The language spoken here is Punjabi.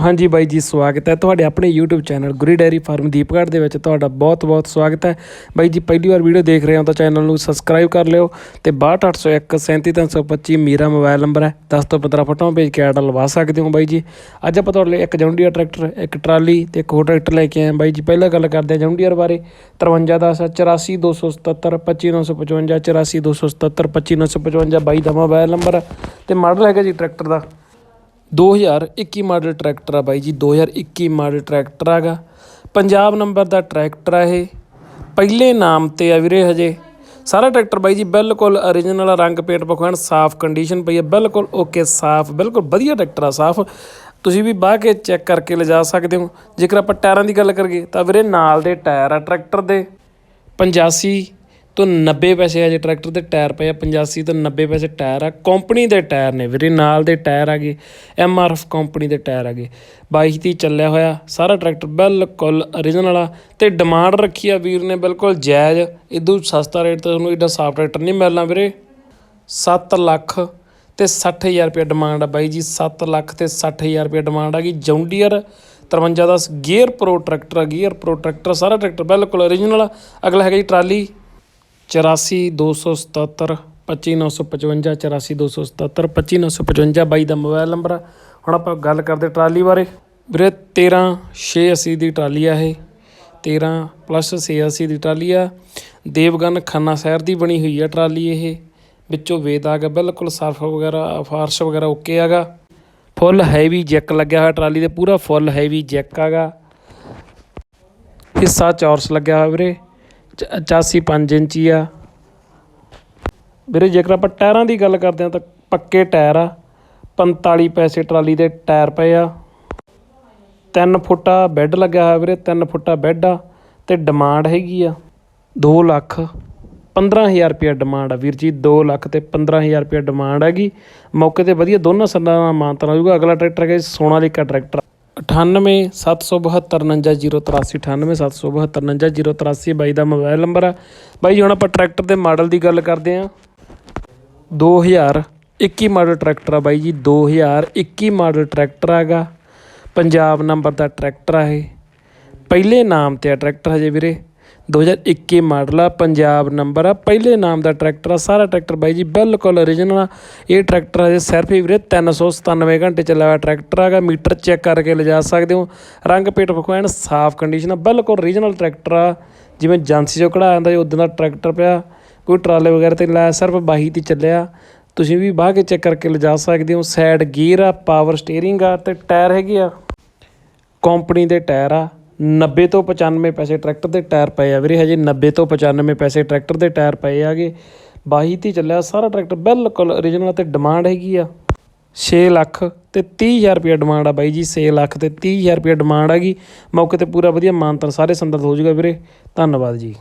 ਹਾਂਜੀ ਬਾਈ ਜੀ, ਸਵਾਗਤ ਹੈ ਤੁਹਾਡੇ ਆਪਣੇ YouTube channel Guri dairy farm Deepgarh ਦੇ ਵਿੱਚ। ਤੁਹਾਡਾ ਬਹੁਤ-ਬਹੁਤ ਸਵਾਗਤ ਹੈ। ਬਾਈ ਜੀ, ਪਹਿਲੀ ਵਾਰ ਵੀਡੀਓ ਦੇਖ ਰਹੇ ਹੋ ਤਾਂ ਚੈਨਲ ਨੂੰ ਸਬਸਕ੍ਰਾਈਬ ਕਰ ਲਿਓ ਤੇ 62801 37325 ਮੇਰਾ ਮੋਬਾਈਲ ਨੰਬਰ ਹੈ। 10 ਤੋਂ 15 ਫੋਟੋਆਂ ਭੇਜ ਕੇ ਐਡ ਲਵਾ ਸਕਦੇ ਹੋ ਬਾਈ ਜੀ। ਅੱਜ ਆਪਾਂ ਤੁਹਾਡੇ ਲਈ ਇੱਕ ਜੌਂਡੀਆ ਟਰੈਕਟਰ, ਇੱਕ ਟਰਾਲੀ ਤੇ ਇੱਕ ਹੋਰ ਟਰੈਕਟਰ ਲੈ ਕੇ ਆਏ ਹਾਂ। ਬਾਈ ਜੀ, ਪਹਿਲਾਂ ਗੱਲ ਕਰਦੇ ਹਾਂ ਜੌਂਡੀਅਰ ਬਾਰੇ। 53 ਦਾ 84277 25955 84277 25955 ਬਾਈ ਦਾ ਮੋਬਾਈਲ ਨੰਬਰ ਤੇ ਮਾਡਲ ਹੈਗਾ ਜੀ ਟਰੈਕਟਰ ਦਾ। 2021 ਮਾਡਲ ਟਰੈਕਟਰ ਆ ਬਾਈ ਜੀ 2021 ਮਾਡਲ ਟਰੈਕਟਰ ਆਗਾ। ਪੰਜਾਬ ਨੰਬਰ ਦਾ ਟਰੈਕਟਰ ਆ ਇਹ। ਪਹਿਲੇ ਨਾਮ ਤੇ ਆ ਵੀਰੇ ਹਜੇ। ਸਾਰਾ ਟਰੈਕਟਰ ਬਾਈ ਜੀ ਬਿਲਕੁਲ origignal ਰੰਗ ਪੇਂਟ ਪਖਵਾਨ ਸਾਫ਼ ਕੰਡੀਸ਼ਨ ਪਈ ਹੈ ਬਿਲਕੁਲ ਓਕੇ ਸਾਫ਼, ਬਿਲਕੁਲ ਵਧੀਆ ਟਰੈਕਟਰ ਆ, ਸਾਫ਼। ਤੁਸੀਂ ਵੀ ਬਾਹ ਕੇ ਚੈੱਕ ਕਰਕੇ ਲਿਜਾ ਸਕਦੇ ਹੋ। ਜੇਕਰ ਆਪਾਂ ਟਾਇਰਾਂ ਦੀ ਗੱਲ ਕਰੀਏ ਤਾਂ ਵੀਰੇ ਨਾਲ ਦੇ ਟਾਇਰ ਆ ਟਰੈਕਟਰ ਦੇ। 85 ਤੋਂ 90 ਪੈਸੇ ਹਜੇ ਟਰੈਕਟਰ ਦੇ ਟਾਇਰ ਪਏ ਆ 85 ਤੋਂ 90 ਪੈਸੇ ਟਾਇਰ ਆ। ਕੰਪਨੀ ਦੇ ਟਾਇਰ ਨੇ ਵੀਰੇ, ਨਾਲ ਦੇ ਟਾਇਰ ਆ ਗਏ। ਐਫ ਕੰਪਨੀ ਦੇ ਟਾਇਰ ਆ ਗਏ। 22 ਦੀ ਚੱਲਿਆ ਹੋਇਆ, ਸਾਰਾ ਟਰੈਕਟਰ ਬਿਲਕੁਲ origignal ਆ। ਤੇ ਡਿਮਾਂਡ ਰੱਖੀ ਆ ਵੀਰ ਨੇ ਬਿਲਕੁਲ ਜਾਇਜ਼। ਇਦੋਂ ਸਸਤਾ ਰੇਟ ਤੇ ਤੁਹਾਨੂੰ ਏਡਾ ਸਾਫ਼ ਟਰੈਕਟਰ ਨਹੀਂ ਮਿਲਣਾ ਵੀਰੇ। 7 ਲੱਖ ਤੇ 60000 ਰੁਪਏ ਡਿਮਾਂਡ ਆ ਬਾਈ ਜੀ 7 ਲੱਖ ਤੇ 60000 ਰੁਪਏ ਡਿਮਾਂਡ ਆ ਗਈ। ਜੌਂਡੀਅਰ 53 ਦਾ ਗੀਅਰ ਪ੍ਰੋ ਟਰੈਕਟਰ ਆ, ਗੀਅਰ ਪ੍ਰੋ ਟਰੈਕਟਰ, ਸਾਰਾ ਟਰੈਕਟਰ ਬਿਲਕੁਲ origignal ਆ। ਅਗਲਾ ਹੈਗਾ ਜੀ ਟਰਾਲੀ। 84277 25955 84277 25955 ਬਾਈ ਦਾ ਮੋਬਾਈਲ ਨੰਬਰ ਆ। ਹੁਣ ਆਪਾਂ ਗੱਲ ਕਰਦੇ ਟਰਾਲੀ ਬਾਰੇ। ਵੀਰੇ 13 680 ਦੀ ਟਰਾਲੀ ਆ ਇਹ। 13 ਪਲੱਸ 680 ਦੀ ਟਰਾਲੀ ਆ। ਦੇਵਗਨ ਖੰਨਾ ਸ਼ਹਿਰ ਦੀ ਬਣੀ ਹੋਈ ਆ ਟਰਾਲੀ ਇਹ। ਵਿੱਚੋਂ ਵੇਦ ਆ ਗਿਆ, ਬਿਲਕੁਲ ਸਰਫ ਵਗੈਰਾ, ਫਾਰਸ਼ ਵਗੈਰਾ ਓਕੇ ਆਗਾ ਫੁੱਲ ਹੈਵੀ ਜੈਕ ਲੱਗਿਆ ਹੋਇਆ ਟਰਾਲੀ ਦੇ, ਪੂਰਾ ਫੁੱਲ ਹੈਵੀ ਜੈਕ ਆਗਾ ਹਿੱਸਾ ਚੌਰਸ ਲੱਗਿਆ ਹੋਇਆ ਵੀਰੇ। 85 5 ਇੰਚੀ ਆ। ਵੀਰੇ, ਜੇਕਰ ਆਪਾਂ ਟਾਇਰਾਂ ਦੀ ਗੱਲ ਕਰਦੇ ਹਾਂ ਤਾਂ ਪੱਕੇ ਟਾਇਰ ਆ। 45 ਪੈਸੇ ਟਰਾਲੀ ਦੇ ਟਾਇਰ ਪਏ ਆ। 3 ਫੁੱਟਾ ਬੈੱਡ ਲੱਗਿਆ ਹੋਇਆ ਵੀਰੇ 3 ਫੁੱਟਾ ਬੈੱਡ ਆ ਤੇ ਡਿਮਾਂਡ ਹੈਗੀ ਆ 2 ਲੱਖ 15000 ਰੁਪਏ ਡਿਮਾਂਡ ਆ ਵੀਰ ਜੀ 2 ਲੱਖ ਤੇ 15000 ਰੁਪਏ ਡਿਮਾਂਡ ਹੈਗੀ। ਮੌਕੇ ਤੇ ਵਧੀਆ ਦੋਨਾਂ ਸੰਦਾਂ ਦਾ ਮਾਨਤਨ ਹੋਊਗਾ ਅਗਲਾ ਟਰੈਕਟਰ ਹੈਗਾ ਜੀ ਸੋਨਾਲੀਕਾ ਟਰੈਕਟਰ। 98 772 083 98 772 083 ਬਾਈ ਦਾ ਮੋਬਾਈਲ ਨੰਬਰ ਆ। ਬਾਈ ਜੀ, ਹੁਣ ਆਪਾਂ ਟਰੈਕਟਰ ਦੇ ਮਾਡਲ ਦੀ ਗੱਲ ਕਰਦੇ ਆ 2021 ਮਾਡਲ ਟਰੈਕਟਰ ਆ ਬਾਈ ਜੀ 2021 ਮਾਡਲ ਟਰੈਕਟਰ ਆਗਾ। ਪੰਜਾਬ ਨੰਬਰ ਦਾ ਟਰੈਕਟਰ ਆ ਇਹ। ਪਹਿਲੇ ਨਾਮ ਤੇ ਆ ਟਰੈਕਟਰ ਹਜੇ ਵੀਰੇ। 2021 ਮਾਡਲ ਆ, ਪੰਜਾਬ ਨੰਬਰ ਆ। ਪਹਿਲੇ ਨਾਮ ਦਾ ਟਰੈਕਟਰ ਆ, ਸਾਰਾ ਟਰੈਕਟਰ ਬਾਈ ਜੀ ਬਿਲਕੁਲ origignal ਆ। ਇਹ ਟਰੈਕਟਰ ਹਜੇ ਸਿਰਫ ਹੀ ਵੀਰੇ 397 ਘੰਟੇ ਚੱਲਿਆ ਹੋਇਆ ਟਰੈਕਟਰ ਆਗਾ ਮੀਟਰ ਚੈੱਕ ਕਰਕੇ ਲਿਜਾ ਸਕਦੇ ਹੋ, ਰੰਗ ਪੇਟ ਫਖਵਾਨ ਸਾਫ਼ ਕੰਡੀਸ਼ਨ ਆ, ਬਿਲਕੁਲ origignal ਟਰੈਕਟਰ ਆ। ਜਿਵੇਂ ਜਾਂਸੀ ਚੋਂ ਕਢਾਇਆ ਜਾਂਦਾ ਉਦੋਂ ਦਾ ਟਰੈਕਟਰ ਪਿਆ। ਕੋਈ ਟਰਾਲੇ ਵਗੈਰਾ ਤੇ ਲਾਇਆ, ਸਿਰਫ ਬਾਹੀ ਤੇ ਚੱਲਿਆ। ਤੁਸੀਂ ਵੀ ਬਾਹ ਕੇ ਚੈੱਕ ਕਰਕੇ ਲਿਜਾ ਸਕਦੇ ਹੋ। ਸਾਈਡ ਗੀਅਰ ਆ ਪਾਵਰ ਸਟੀਅਰਿੰਗ ਆ, ਤੇ ਟਾਇਰ ਹੈਗੇ ਆ। ਕੰਪਨੀ ਦੇ ਟਾਇਰ ਆ। 90 ਤੋਂ 95 ਪੈਸੇ ਟਰੈਕਟਰ ਦੇ ਟਾਇਰ ਪਏ ਆ ਵੀਰੇ, ਹਜੇ 90 ਤੋਂ 95 ਪੈਸੇ ਟਰੈਕਟਰ ਦੇ ਟਾਇਰ ਪਏ ਆਗੇ। ਬਾਹੀ ਤੇ ਚੱਲਿਆ ਸਾਰਾ ਟਰੈਕਟਰ, ਬਿਲਕੁਲ origignal ਤੇ ਡਿਮਾਂਡ ਹੈਗੀ ਆ। 6 ਲੱਖ ਤੇ 30000 ਰੁਪਏ ਡਿਮਾਂਡ ਆ ਬਾਈ ਜੀ 6 ਲੱਖ ਤੇ 30000 ਰੁਪਏ ਡਿਮਾਂਡ ਹੈਗੀ ਮੌਕੇ ਤੇ ਪੂਰਾ ਵਧੀਆ ਮਾਨਤਨ, ਸਾਰੇ ਸੰਦਰਭ ਹੋ ਜਾਊਗਾ ਵੀਰੇ। ਧੰਨਵਾਦ ਜੀ।